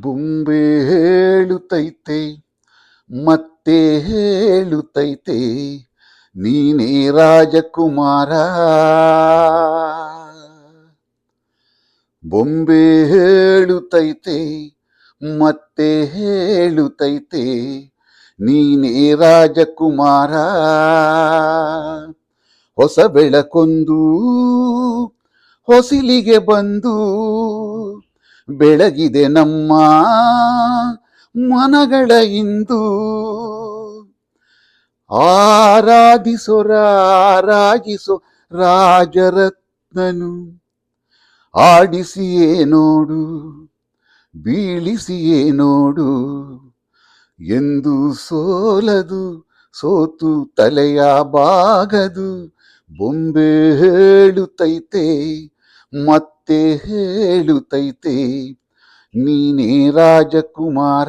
ಬೊಂಬೆ ಹೇಳುತ್ತೈತೆ ಮತ್ತೆ ಹೇಳುತ್ತೈತೆ ನೀನೇ ರಾಜಕುಮಾರ. ಬೊಂಬೆ ಹೇಳುತ್ತೈತೆ ಮತ್ತೆ ಹೇಳುತ್ತೈತೆ ನೀನೇ ರಾಜಕುಮಾರ. ಹೊಸ ಬೆಳಕೊಂದು ಹೊಸಿಲಿಗೆ ಬಂದು ಬೆಳಗಿದೆ ನಮ್ಮ ಮನಗಳ ಇಂದು. ಆರಾಧಿಸೋ, ರಾರಾಗಿಸೋ ರಾಜರತ್ನನು. ಆಡಿಸಿಯೇ ನೋಡು, ಬೀಳಿಸಿಯೇ ನೋಡು. ಎಂದು ಸೋಲದು, ಸೋತು ತಲೆಯ ಬಾಗದು. ಬೊಂಬೆ ಹೇಳುತ್ತೈತೆ ಮತ್ತೆ ಹೇಳುತ್ತೈತೆ ನೀನೇ ರಾಜಕುಮಾರ.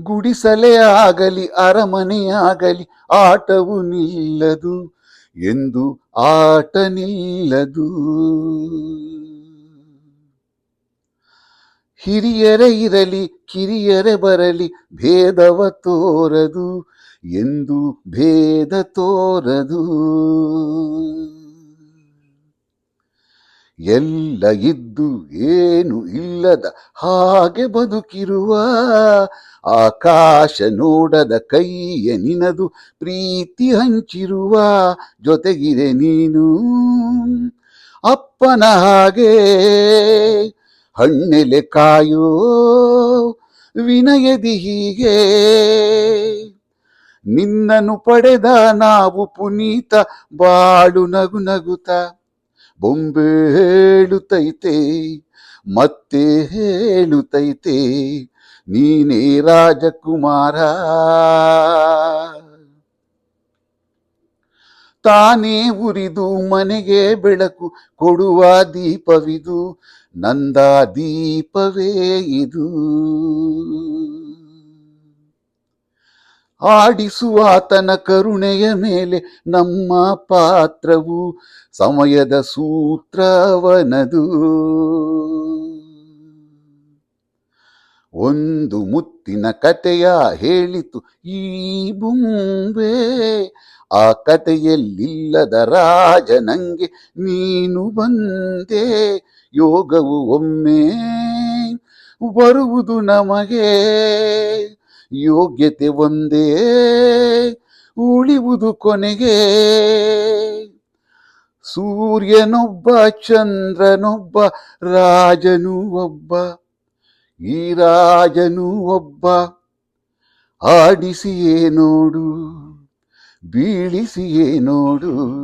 ಗುಡಿಸಲೇ ಆಗಲಿ ಅರಮನೆಯಾಗಲಿ ಆಟವು ನಿಲ್ಲದು ಎಂದು ಆಟ ನಿಲ್ಲದು. ಹಿರಿಯರೇ ಇರಲಿ, ಕಿರಿಯರೇ ಬರಲಿ, ಭೇದವ ತೋರದು. ಎಂದು ಭೇದ ತೋರದು. ಎಲ್ಲ ಇದ್ದು ಏನು ಇಲ್ಲದ ಹಾಗೆ ಬದುಕಿರುವ ಆಕಾಶ ನೋಡದ ಕೈಯ ನಿನದು ಪ್ರೀತಿ ಹಂಚಿರುವ ಜೊತೆಗಿದೆ ನೀನು. ಅಪ್ಪನ ಹಾಗೆ ಹಣ್ಣೆಲೆ ಕಾಯೋ ವಿನಯದಿ ಹೀಗೆ. ನಿನ್ನನ್ನು ಪಡೆದ ನಾವು ಪುನೀತ ಬಾಳು ನಗು ನಗುತ. ಬೊಂಬೆ ಹೇಳುತ್ತೈತೆ ಮತ್ತೆ ಹೇಳುತ್ತೈತೆ ನೀನೇ ರಾಜಕುಮಾರ. ತಾನೇ ಉರಿದು ಮನೆಗೆ ಬೆಳಕು ಕೊಡುವ ದೀಪವಿದು, ನಂದ ದೀಪವೇ ಇದು. ಆಡಿಸುವಾತನ ಕರುಣೆಯ ಮೇಲೆ ನಮ್ಮ ಪಾತ್ರವು ಸಮಯದ ಸೂತ್ರವನದು. ಒಂದು ಮುತ್ತಿನ ಕತೆಯ ಹೇಳಿತು ಈ ಬುಂಬೆ, ಆ ಕತೆಯಲ್ಲಿಲ್ಲದ ರಾಜ ನಂಗೆ ನೀನು ಬಂದೆ, ಯೋಗವು ಒಮ್ಮೆ ಬರುವುದು ನಮಗೆ. ಯೋಗ್ಯತೆ ಒಂದೇ. ಉಳಿವುದು ಕೊನೆಗೆ. ಸೂರ್ಯನೊಬ್ಬ, ಚಂದ್ರನೊಬ್ಬ, ರಾಜನು ಒಬ್ಬ, ಈ ರಾಜನು ಒಬ್ಬ. ಆಡಿಸಿಯೇ ನೋಡು, ಬೀಳಿಸಿಯೇ ನೋಡು.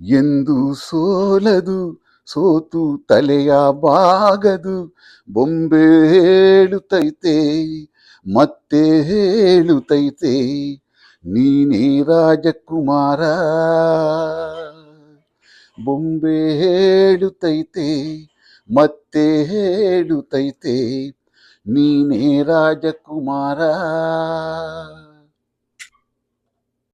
ಎಂದು ಸೋಲದು, ಸೋತು ತಲೆಯ ಬಾಗದು, ಬೊಂಬೆ ಹೇಳುತ್ತೈತೆ. ಮತ್ತೆ ಹೇಳುತ್ತೈತೆ ನೀನೇ ರಾಜಕುಮಾರ. ಬೊಂಬೆ ಹೇಳುತ್ತೈತೆ ಮತ್ತೆ ಹೇಳುತ್ತೈತೆ ನೀನೇ ರಾಜಕುಮಾರ.